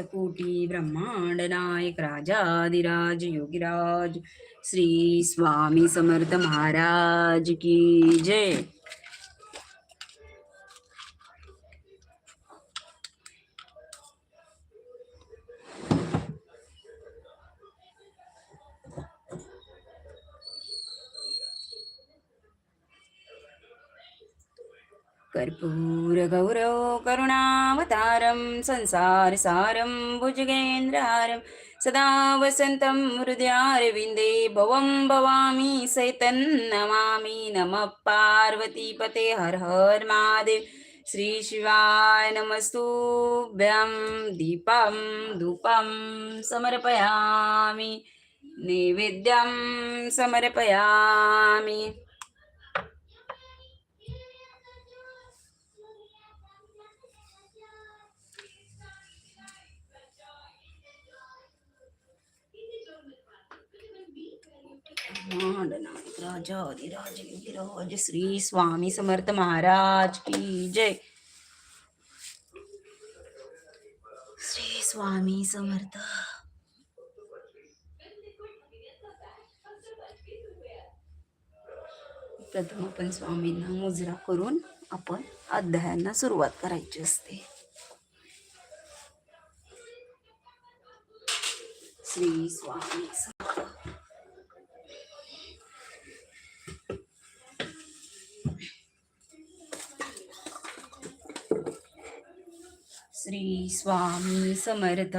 अनंत ब्रह्मांड नायक राजाधिराज योगीराज श्री स्वामी समर्थ महाराज की जय। सारं संसारसारं भुजगेन्द्रहारं सदा वसन्तं हृदयारविन्दे भवं भवामि सैतन्नमामि नमः पार्वतीपते हर हर महादेव। श्रीशिवाय नमस्तुभ्यं दीपं धूपं समर्पयामि नैवेद्यं समर्पयामि। राजा श्री स्वामी समर्थ महाराज की जय। श्री स्वामी समर्थ। प्रथम आपण स्वामींना मुजरा करून आपण अध्यायांना करायची असते. श्री स्वामी स्वामी समर्थ.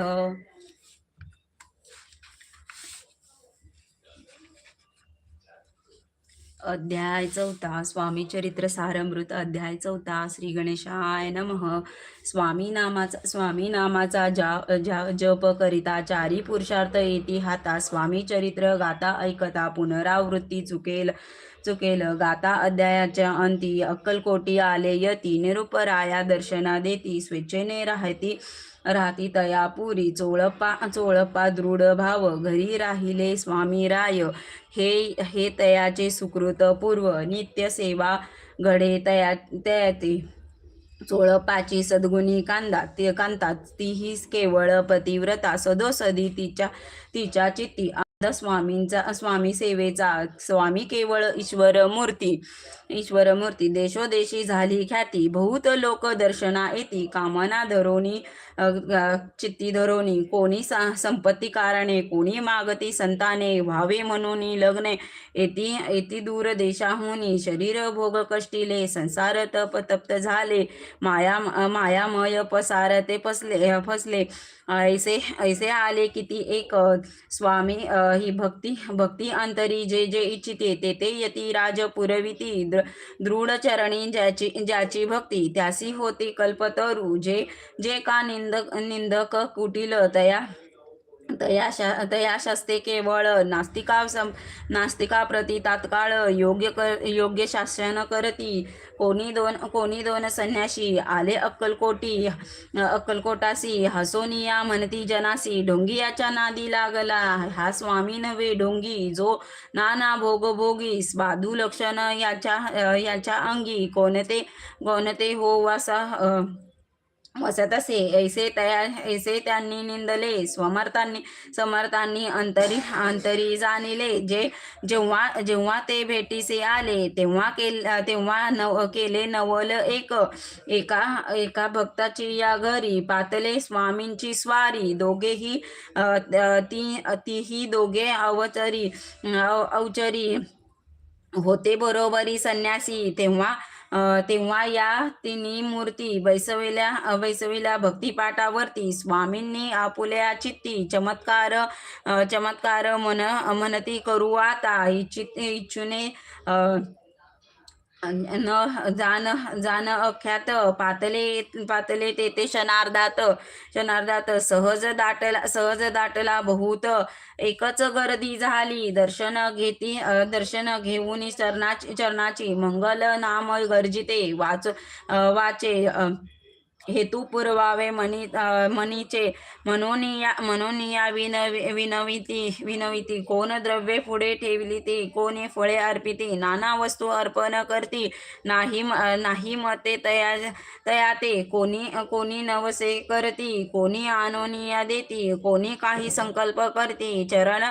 अध्याय चौथा स्वामी चरित्र सारमृत अध्याय चौथा श्री गणेशाय नमः. स्वामी नामाचा स्वामी नामाचा जा जा जप करिता चारी पुरुषार्थ येती हाता. स्वामी चरित्र गाता ऐकता पुनरावृत्ती चुकेल चुकेल. गाता अध्यायाच्या अंती अक्कलकोटी आले यती निरुपराया दर्शना देती स्वेच्छेने राहती. राहती तयापुरी चोळपा चोळपा दृढ भाव घरी राहिले स्वामी राय. हे हे तयाचे सुकृत पूर्व नित्य सेवा घडे तया तयाती चोळपाची सद्गुणी कांदा ते कांतात तीही केवळ पतिव्रता सदोसदी तिच्या तिच्या चित्ती. स्वामींचा स्वामी सेवेचा स्वामी केवळ ईश्वर मूर्ती ईश्वर मूर्ती देशोदेशी झाली ख्याती बहुत लोक दर्शना येती कामना धरोनी चित्ती धरोनी कोणी सा- संपत्ती कारणे कोणी मागती संताने व्हावे म्हणून लग्ने. येती येती दूर देशाहून शरीर भोग कष्टिले संसार तप तप्त झाले. माया मायामय पसार ते फसले फसले. ऐसे ऐसे आले किती एक स्वामी ही भक्ती भक्ती अंतरी जे जे इच्छिते ते ते यती राज पुरविती दृढ चरणी ज्याची ज्याची भक्ती त्यासी होती कल्पतरू. जे जे का निंदक निंदक कुटील तया तया शा तया शास्ते केवळ नास्तिका सं नास्तिकाप्रती तात्काळ योग्य कर योग्य शासन करती. कोणी दोन कोणी दोन संन्याशी आले अक्कलकोटी अक्कलकोटासी हसोनिया म्हणती जनासी ढोंगियाच्या नादी लागला. हा स्वामी नव्हे ढोंगी जो नाना भोग भोगी स्वादू लक्षण याच्या याच्या अंगी कोणते कोणते हो वासा वसत असे ऐसे तया ऐसे त्यांनी निंदले. समर्थांनी समर्थांनी अंतरी अंतरी जाणिले. जे जेव्हा जेव्हा ते भेटीसे आले तेव्हा केल तेव्हा नव केले नवल एक. एका एका भक्ताची या घरी पातले स्वामींची स्वारी. दोघेही ती तीही दोघे अवचरी अव- अवचरी होते बरोबरी संन्यासी. तेव्हा तेव्हा या तिन्ही मूर्ती बैसविल्या अ, बैसविल्या भक्तिपाठावरती. स्वामींनी आपुल्या चित्ती चमत्कार चमत्कार मन मनती करू आता. इच्छित इच्छुने न जाण जाण अख्यात पातले पातले तेथे क्षणार्धात शनार्धात सहज दाटला सहज दाटला बहुत. एकच गर्दी झाली दर्शन घेती दर्शन घेऊन चरणाची चरणाची मंगल नाम गर्जिते. वाच वाचे हेतू पुरवावे मनी मनीचे. म्हणून या म्हणून या विनवी विनविती विनविती. कोण द्रव्ये पुढे ठेवली ती? कोणी फळे अर्पिती? नाना वस्तू अर्पण करती. नाही नाही मते तया तया ते कोणी कोणी नवसे करती. कोणी आनोनिया देती. कोणी काही संकल्प करती. चरण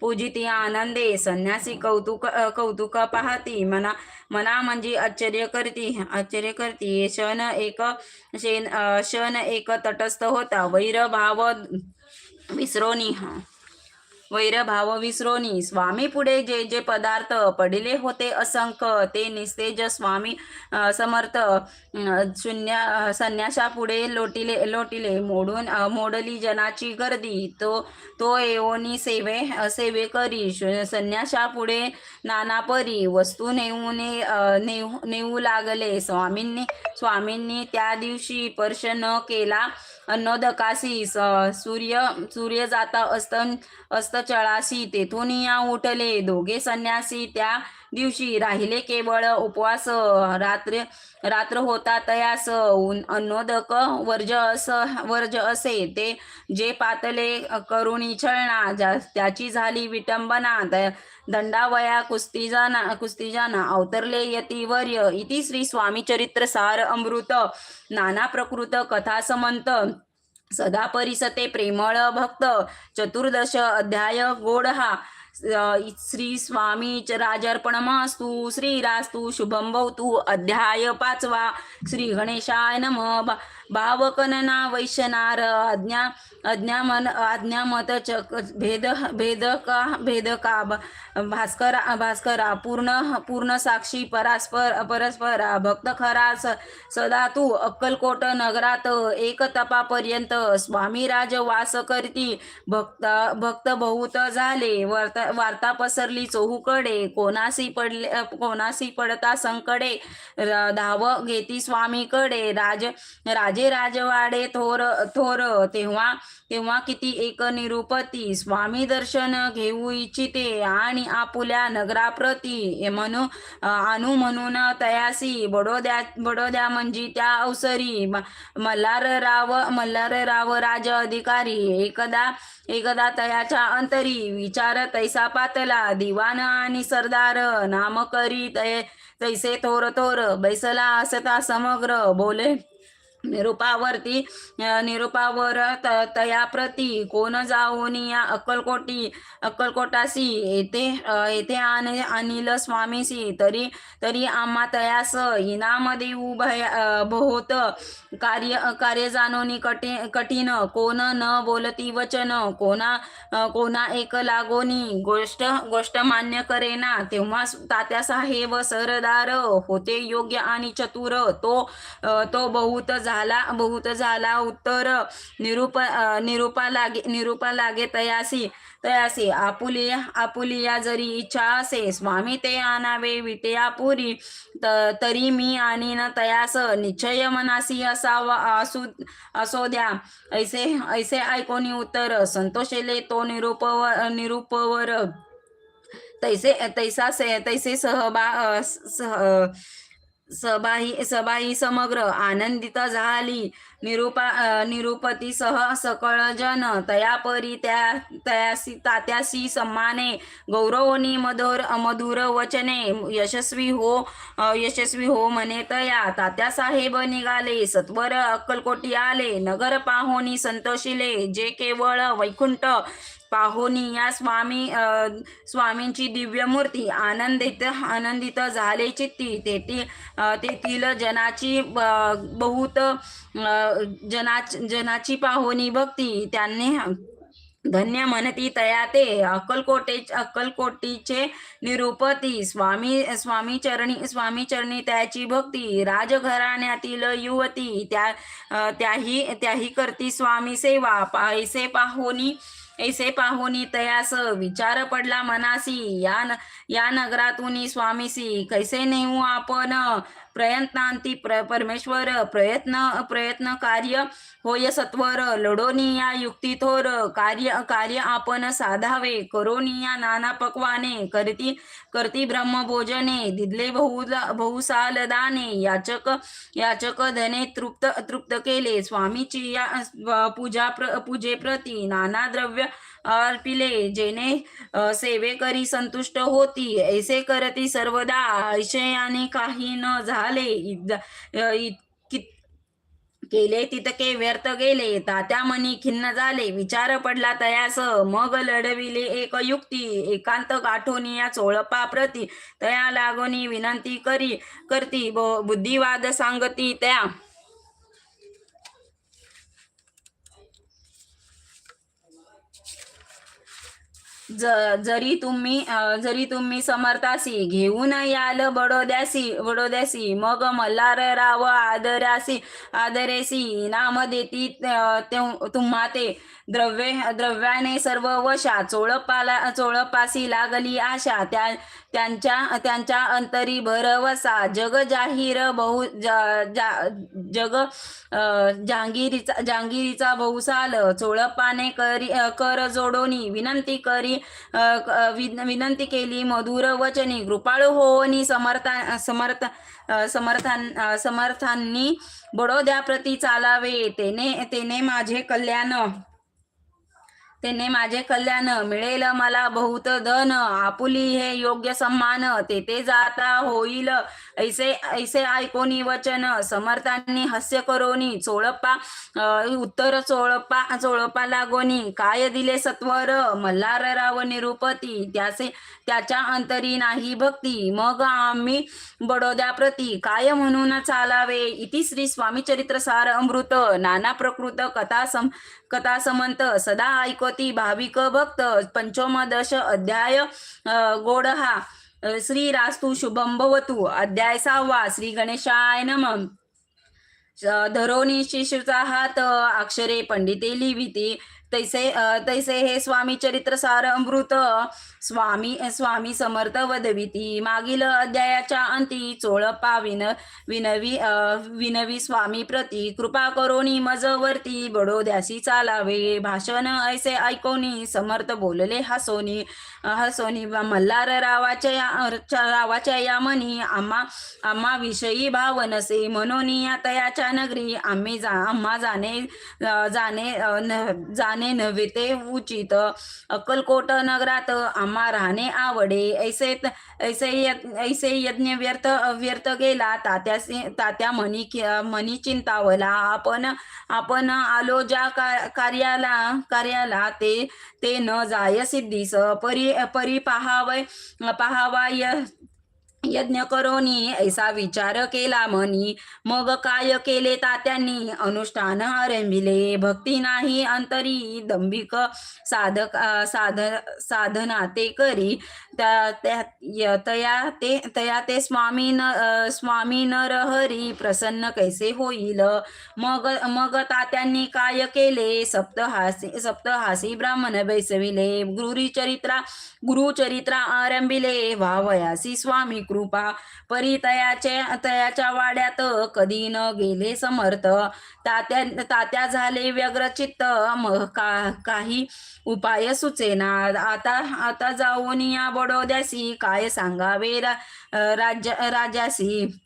पूजिती आनंदे. संन्यासी कौतुक कौतुक पाहती. मना मना म्हणजे आश्चर्य करती आश्चर्य करती. क्षण एक शेन शन क्षण एक तटस्थ होता. वैर भाव विसरोनी. वैरभाव विसरोनी. स्वामी पुढे जे जे पदार्थ पडिले होते असंख्य ते निस्तेज स्वामी समर्थ. शून्य अ, संन्याशापुढे लोटिले लोटिले मोडून मोडली जनाची गर्दी. तो तो येऊनी सेवे सेवे करी. शु- संन्याशापुढे नाना परी. वस्तू नेऊन नेऊ नेऊ लागले. स्वामींनी स्वामींनी त्या दिवशी स्पर्श न केला अन्नोदकासी सूर्य सूर्य जाता अस्त चळासी. तेथून या उठले. दोघे संन्यासी त्या दिवशी राहिले केवळ उपवास रात्र रात्र होता तयास अन्नोदक वर्ज अस वर्ज असे. ते जे पातले करुणी छळणा ज्या त्याची झाली विटंबना द- दंडावया कुस्तीजाना कुस्तीजाना अवतरले यतीवर्य इति श्री स्वामी चरित्र सार अमृत नाना प्रकृत कथा समंत सदा परिसते प्रेमळ भक्त. चतुर्दश अध्याय गोड हा श्री स्वामी च श्रीरास्तु शुभं भवतु। अध्याय पाचवा। श्री गणेशाय नम। भावकनना वैश्यनार आज्ञा अज्ञामन आज्ञामत चक भेद भेदका भेदका भास्कर भास्करा भास्करा पूर्ण पूर्ण साक्षी परस्पर परस्परा भक्त खरा स- सदा तू अक्कलकोट नगरात एक तपापर्यंत स्वामी राज वास करती। भक्त भक्त बहुत झाले वर्त वार्ता पसरली चोहूकडे कोणासी पडले कोणासी पडता संकडे धाव घेती स्वामीकडे राज राजे राजवाडे थोर थोर तेव्हा तेव्हा किती एक निरुपती स्वामी दर्शन घेऊ इच्छिते आणि आपुल्या नगराप्रती म्हणू आणू म्हणून तयासी. बडोद्या बडोद्या म्हणजे त्या अवसरी. म- मल्हारराव मल्हारराव राज अधिकारी. एकदा एकदा तयाच्या अंतरी. विचार तैसा पातला. दिवान आणि सरदार नामकरी तै तैसे थोर थोर. बैसला असता समग्र. बोले निरूपावरती निरूपावर तया त कोण जाऊन या अक्कलकोटी अक्कलकोटासी येथे येथे आण अनिल स्वामीसी तरी तरी आम्हा तयास इनाम देऊ भय बहुत कार्य कार्य जाणोनी कठीण कठीण कोण न बोलती वचन कोणा कोणा एक लागोनी गोष्ट गोष्ट मान्य करेना तेव्हा तात्या साहेब सरदार होते योग्य आणि चतुर तो तो बहुत जा झाला बहुत झाला. उत्तर निरूप निरूपा लागे निरूपा लागे तयासी तयासी. आपुलिया आपुलिया जरी इच्छा असे स्वामी ते आणावे विटया पुरी त तरी मी आणि न तयास निश्चय मनासी असावा असू असो द्या. ऐसे ऐसे ऐकोनी उत्तर संतोषेले तो निरूपव निरूपवर. तैसे तैसा से तैसे सहबा सह सबाही सबाही समग्र आनंदित झाली. निरूपा निरुपतीसह निरूपतीसह सकळ जन तयापरी त्या तयासी तात्यासी सम्माने गौरवनी मधुर मधुर वचने यशस्वी हो यशस्वी हो म्हणे तया. तात्या साहेब निघाले सत्वर अक्कलकोटी आले. नगर पाहोनी संतोषिले जे केवळ वैकुंठ पाहुनी या स्वामी स्वामींची दिव्य मूर्ती आनंदित आनंदित झाले चित्ती तेथील तेथील जनाची ब- बहुत जना जनाची पाहुनी भक्ती त्यांनी धन्य म्हणती तया ते अक्कलकोटे अक्कलकोटीचे निरूपती स्वामी स्वामी चरणी स्वामी चरणी त्याची भक्ती राजघराण्यातील युवती त्या त्याही त्याही करती स्वामी सेवा. पैसे पाहुनी ऐसे पाहुनी तयास विचार पडला मनासी या न या नगरातून स्वामीसी कैसे नेऊ आपण? प्रयत्नांती प्र परमेश्वर प्रयत्न प्रयत्न कार्य होय सत्वर लढोनी या युक्ती थोर कार्य कार्य आपण साधावे करोनी या नाना पक्वाने करती करती ब्रह्मभोजने दिदले बहु बहुसाल दाने याचक याचक धने तृप्त तृप्त केले स्वामीची या पूजा प्र पूजेप्रती नाना द्रव्य अर्पिले जेने सेवे सेवेकरी संतुष्ट होती. ऐसे करती सर्वदा. ऐशयाने काही न झाले. इ- अ, केले तितके व्यर्थ गेले. तात्या मनी खिन्न झाले. विचार पडला तयास. मग लढविले एक युक्ती. एकांत गाठोनी या चोळपा प्रती. तया लागोनी विनंती करी करती. ब- बुद्धिवाद सांगती त्या. ज- जरी तुम्ही जरी तुम्ही समर्थासी घेऊन याल बडोद्यासी बडोद्यासी मग मल्हार राव आदरासी आदरेसी नाम देती तुम्हा ते. द्रव्ये द्रव्याने सर्व वशा चोळपाला चोळपासी लागली आशा. त्या त्यांच्या त्यांच्या अंतरी भरवसा जग जाहीर बहु जा- जा- जग अ, जहांगीरीचा जहांगीरीचा बहुसाल चोळपाने करी कर जोडोनी. विनंती करी विन- विनंती केली मधुर वचनी. कृपाळू होनी समर्था समर्थ समर्थान समर्थांनी बडोद्याप्रती चालावे. तेने तेने माझे कल्याण. तेने माझे कल्याण मिळेल मला बहुत धन. आपुली हे योग्य सम्मान तेथे जाता होईल. ऐसे ऐसे ऐकोनी वचन समर्थांनी हास्य करोनी चोळप्पा उत्तर चोळपा चोळपा लागोनी काय दिले सत्वर मल्हारराव निरुपती त्याचे त्याच्या अंतरी नाही भक्ती मग आम्ही बडोद्याप्रती काय म्हणून चालावे? इति श्री स्वामी चरित्र सार अमृत नाना प्रकृत कथा सम कथा समंत सदा ऐकती भाविक भक्त पंचमदश अध्याय अ, गोड हा श्री रास्तू शुभम भवतु अध्याय सहावा श्री गणेशाय नमः। धरोनी शिशुचा हात अक्षरे पंडिते लिहिते। तैसे तैसे हे स्वामी चरित्र सार अमृत. स्वामी स्वामी समर्थ वदविती. मागील अध्यायाच्या अंती चोळपा विन विनवी विनवी स्वामी प्रती. कृपा करोनी मजवरती बडोद्यासी चालावे. भाषण ऐसे ऐकोनी. समर्थ बोलले हसोनी. हसोनी मल्हार रावाच्या या रावाच्या या मनी. आम्हा आम्हा विषयी भाव नसे म्हणून या तयाच्या नगरी. आम्ही जा आम्हा जाणे जाणे जाणे नव्हे ते उचित. अक्कलकोट नगरात आम्हा राहणे आवडे. ऐसे ऐसे ऐसे यज्ञ व्यर्थ व्यर्थ गेला. तात्या तात्या मनी मनी चिंतावला. आपण आपण आलो ज्या कार्याला कार्याला ते ते न जाय सिद्धीस. परी परी पहावय पहावाय यज्ञ करोनी ऐसा विचार केला मनी मग काय केले तात्यांनी? अनुष्ठान आरंभिले. भक्ती नाही अंतरी. दंभिक साधक साध साधना ते करी. त्या त्या तया ते तया ते स्वामी न स्वामी न रहरी प्रसन्न कैसे होईल? मग मग तात्यांनी काय केले? सप्तहासी सप्तहासी ब्राह्मण बैसविले. गुरुचरित्रा गुरुचरित्रा आरंभिले. व्हावयासी स्वामी कृपा. परी तयाच्या तयाच्या वाड्यात कधी न गेले समर्थ. तात्या तात्या झाले व्यग्रचित्त मग का काही उपाय सुचेना. आता आता जाऊन या बडोद्यासी. काय सांगावे रा- राज्य राजासी?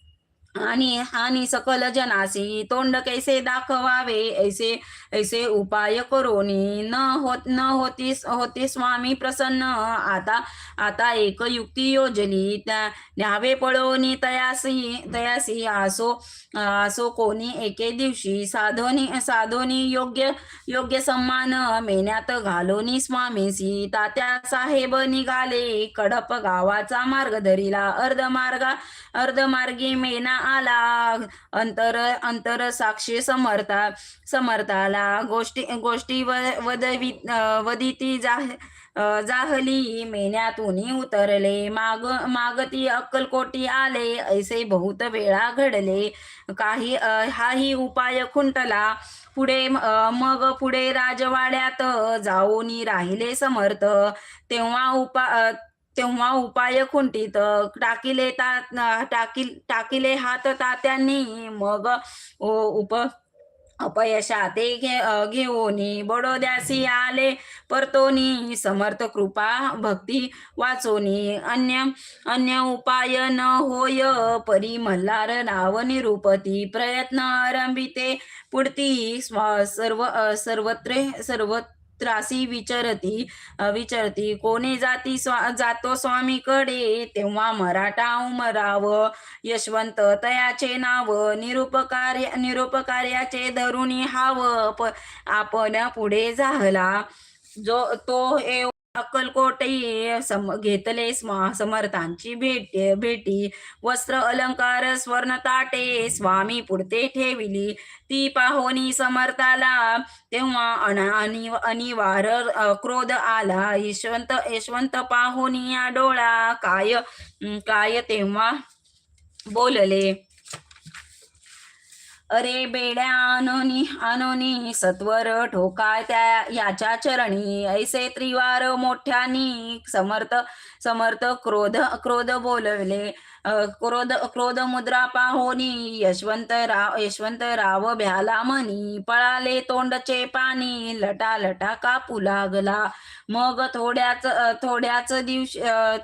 आणि आणि सकल जनासी तोंड कैसे दाखवावे ऐसे ऐसे उपाय करोनी. न होत न होती होती स्वामी प्रसन्न. आता आता एक युक्ती योजली. त्या न्यावे पळवणी तयासी तयासी. आसो आसो कोणी एके दिवशी साधोनी साधोनी योग्य योग्य सन्मान मेण्यात घालोनी स्वामीसी तात्या साहेब निघाले. कडप गावाचा मार्ग धरिला. अर्धमार्गा अर्धमार्गी मेना आला. अंतर अंतर साक्षी समर्था समर्थाला गोष्टी गोष्टी व- वदवी वदिती जा जाहली. मेन्यातून उतरले. माग मागती अक्कलकोटी आले. ऐसे बहुत वेळा घडले. काही हाही उपाय खुंटला. पुढे मग पुढे राजवाड्यात जाऊनी राहिले समर्थ. तेव्हा उपा तेव्हा उपाय खुंटीत टाकिले ता टाकील टाकिले हात तात्यांनी मग उप अपयशा ते घे घेऊन घेऊनी बडोद्यासी आले परतोनी. समर्थ कृपा भक्ती वाचोनी. अन्य अन्य उपाय न होय परी मल्हार नाव निरुपती. प्रयत्न आरंभिते पुढती स्व सर्व सर्वत्र सर्वत्र त्रासी विचरती विचारती. कोणी जाती स्वा जातो स्वामीकडे तेव्हा मराठा उमराव. यशवंत तयाचे नाव निरुपकार्य निरुपकार्याचे धरुणी हाव. आपण पुढे झाला. जो तो एव अक्कलकोटी सम घेतले स्म- समर्थांची भेट भेटी. वस्त्र अलंकार स्वर्ण ताटे स्वामी पुढते ठेविली. ती पाहोनी समर्थाला तेव्हा अना अनिवार क्रोध आला. यशवंत यशवंत पाहोनी या डोळा काय काय तेव्हा बोलले? अरे बेड्या अनोनी अनोनी सत्वर ठोकाय त्या याच्या चरणी. ऐसे त्रिवार मोठ्यानी समर्थ समर्थ क्रोध क्रोध बोलवले. क्रोध क्रोध मुद्रा पाहोनी यशवंत राव यशवंत राव भ्याला म्हणी पळाले तोंडचे पाणी लटा लटा कापू लागला. मग थोड्याच थोड्याच दिवशी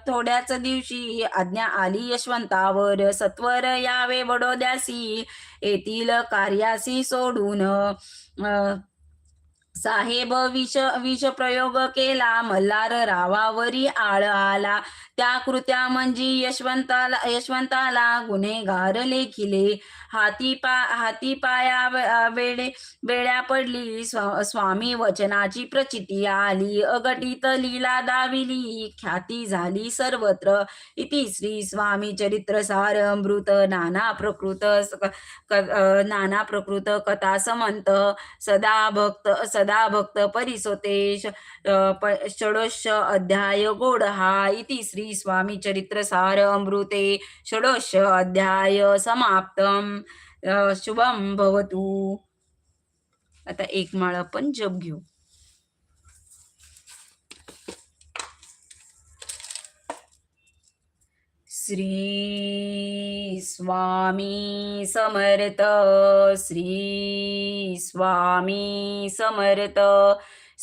थोड्याच दिवशी आज्ञा आली यशवंतावर. सत्वर यावे बडोद्यासी येथील कार्यासी सोडून. साहेब विष विष प्रयोग केला. मल्हार रावावरी आळ आला. त्या कृत्या म्हणजे यशवंताला यशवंताला गुन्हेगार लेखिले. हाती पा हाती पाया वेळे वेळ्या पडली. स्वा- स्वामी वचनाची प्रचिती आली. अगटित लीला दाविली. ख्याती झाली सर्वत्र. इति श्री स्वामी चरित्र सार अमृत. नाना प्रकृत नाना प्रकृत कथा समंत. सदा भक्त सदा भक्त परिसोतेश. अ, प- अध्याय गोड हा. इति श्री स्वामी चरित्र सार अमृते षोडश अध्याय समाप्तम। शुभम भवतु। आता एक माळ आपण जप घेऊ। श्री स्वामी समर्थ श्री स्वामी समर्थ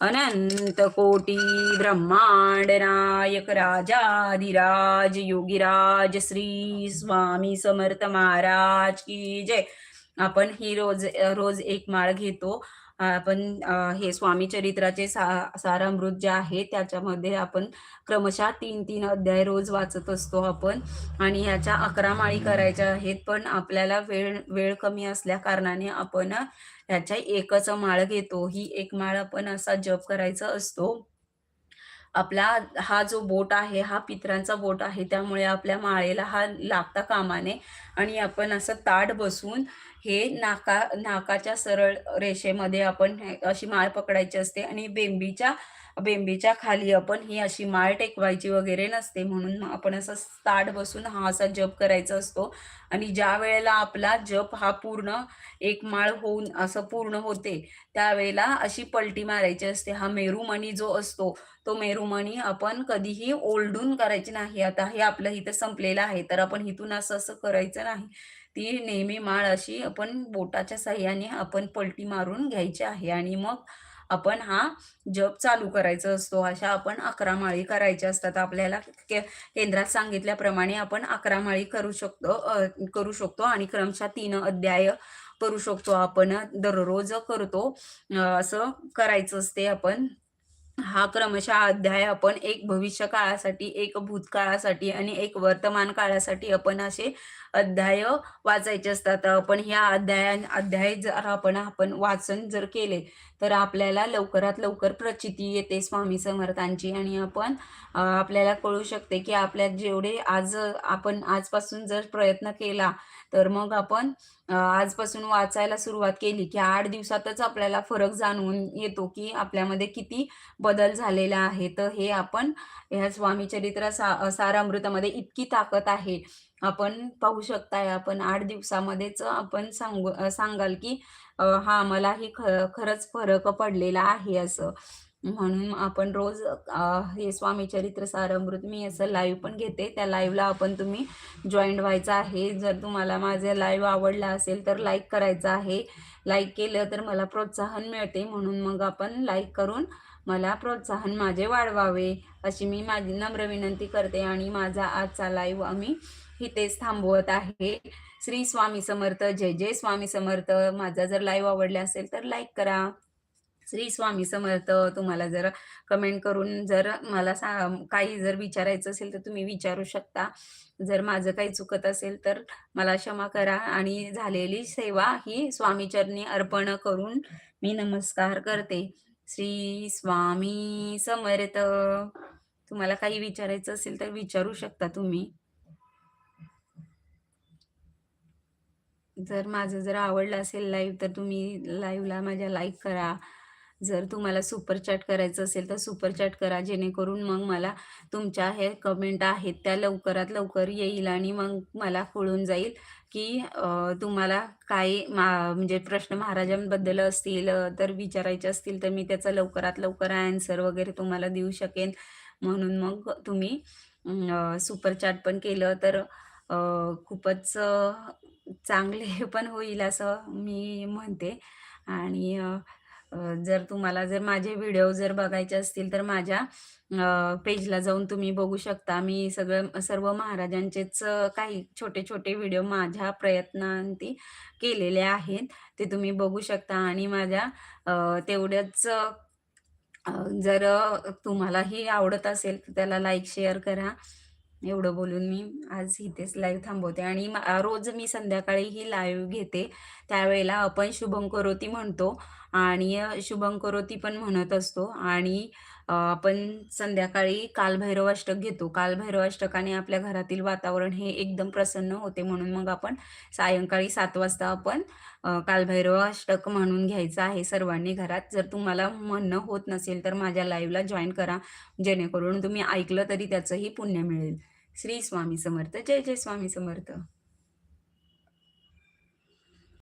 अनंत कोटी ब्रह्मांड नायक राजाधिराज योगीराज श्री स्वामी समर्थ महाराज की जय. आपण ही रोज रोज एक माळ घेतो. आपण हे स्वामी चरित्राचे सा सारामृत जे आहे त्याच्यामध्ये आपण क्रमशः तीन तीन अध्याय रोज वाचत असतो आपण. आणि ह्याच्या अकरा माळी करायच्या आहेत पण आपल्याला वेळ वेळ कमी असल्या कारणाने आपण ह्याच्या एकच माळ घेतो. ही एक माळ आपण असा जप करायचा असतो. आपला हा जो बोट आहे हा पितरांचा बोट आहे त्यामुळे आपल्या माळेला हा लागता कामाने आणि आपण असं ताट बसून हे नाका नाकाच्या सरळ रेषेमध्ये आपण अशी माळ पकडायची असते आणि बेंबीच्या बेंबीच्या खाली आपण ही अशी माळ टेकवायची वगैरे नसते. म्हणून आपण असं ताट बसून हा असा जप करायचा असतो. आणि ज्या वेळेला आपला जप हा पूर्ण एक माळ होऊन असं पूर्ण होते त्यावेळेला अशी पलटी मारायची असते. हा मेरुमणी जो असतो तो मेरुमणी आपण कधीही ओलडून करायची नाही. आता हे आपलं इथं संपलेलं आहे तर आपण इथून असं असं करायचं नाही. ती नेहमी माळ अशी आपण बोटाच्या साह्याने आपण पलटी मारून घ्यायची आहे. आणि मग आपण हा जप चालू करायचा असतो. अशा आपण अकरा माळी करायच्या असतात. आपल्याला के केंद्रात सांगितल्याप्रमाणे आपण अकरा माळी करू शकतो करू शकतो आणि क्रमशः तीन अध्याय करू शकतो. आपण दररोज करतो. असं करायचं असते आपण. हा क्रमशः अध्याय आपण एक भविष्य काळासाठी, एक भूतकाळासाठी आणि एक वर्तमान काळासाठी आपण असे अध्याय वाचायचे असतात. पण ह्या अध्याया अध्याय जर आपण आपण वाचन जर केले, तर आपल्याला लवकरात लवकर प्रचिती येते स्वामी समर्थांची आणि आपण आपल्याला कळू शकते, की आपल्यात जेवढे आज आपण आजपासून जर प्रयत्न केला, तर मग आपण आजपासून वाचायला सुरुवात केली, की आठ दिवसातच आपल्याला फरक जाणवून येतो, की आपल्यामध्ये किती बदल झालेला आहे. तर हे आपण ह्या स्वामी चरित्र सा सारामृतामध्ये इतकी ताकद आहे. आपण पाहू शकताय आपण आठ दिवसामध्येच आपण सांगू सांगाल, की हा हां, मलाही ख खरंच फरक पडलेला आहे असं. म्हणून आपण रोज हे स्वामी चरित्र सारामृत मी असं लाईव्ह पण घेते. त्या लाईव्हला आपण तुम्ही जॉईंट व्हायचं आहे. जर तुम्हाला माझे लाईव्ह आवडला असेल तर लाईक करायचं आहे. लाईक केलं तर मला प्रोत्साहन मिळते म्हणून मग आपण लाईक करून मला प्रोत्साहन माझे वाढवावे, अशी मी माझी नम्र विनंती करते आणि माझा आजचा लाईव्ह आम्ही इथेच थांबवत आहे. श्री स्वामी समर्थ. जय जय स्वामी समर्थ. माझा जर लाईव्ह आवडला असेल तर लाईक करा. श्री स्वामी समर्थ. तुम्हाला जर कमेंट करून जर मला सा काही जर विचारायचं असेल तर तुम्ही विचारू शकता. जर माझं काही चुकत असेल तर मला क्षमा करा आणि झालेली सेवा ही स्वामीचरणी अर्पण करून मी नमस्कार करते. श्री स्वामी समर्थ. तुम्हाला काही विचारायचं असेल तर विचारू शकता तुम्ही. जर माझं जर आवडलं असेल लाईव्ह तर तुम्ही लाईव्हला माझ्या लाईक करा. जर तुम्हाला सुपर चॅट करायचं असेल तर सुपर चॅट करा. जेणेकरून मग मला तुमच्या हे कमेंट आहेत त्या लवकरात लवकर येईल आणि मग मला कळून जाईल, की तुम्हाला काय मा म्हणजे प्रश्न महाराजांबद्दल असतील तर विचारायचे असतील तर मी त्याचा लवकरात लवकर ॲन्सर वगैरे तुम्हाला देऊ शकेन. म्हणून मग तुम्ही सुपरचॅट सुपर चॅट पण केलं तर खूपच चांगले पण होईल असं मी म्हणते आणि जर तुम्हाला जर माझे व्हिडिओ जर बघायचे असतील तर माझ्या पेजला जाऊन तुम्ही बघू शकता. मी सगळं सर्व महाराजांचेच काही छोटे-छोटे व्हिडिओ माझ्या प्रयत्नांती केलेले आहेत. ते तुम्ही बघू शकता आणि माझ्या तेवढ्याच जर तुम्हालाही आवडत असेल तर त्याला लाईक, शेअर करा. एवढं बोलून मी आज इथेच लाईव्ह थांबवते आणि रोज मी संध्याकाळी ही लाईव्ह घेते. त्यावेळेला आपण शुभम करोती म्हणतो आणि अ, शुभं करोती पण म्हणत असतो आणि आपण संध्याकाळी कालभैरव अष्टक घेतो. कालभैरव अष्टकाने आपल्या घरातील वातावरण हे एकदम प्रसन्न होते. म्हणून मग आपण सायंकाळी सात वाजता आपण कालभैरव अष्टक म्हणून घ्यायचं आहे सर्वांनी घरात. जर तुम्हाला म्हणणं होत नसेल तर माझ्या लाईव्हला जॉईन करा. जेणेकरून तुम्ही ऐकलं तरी त्याचंही पुण्य मिळेल. श्री स्वामी समर्थ. जय जय स्वामी समर्थ.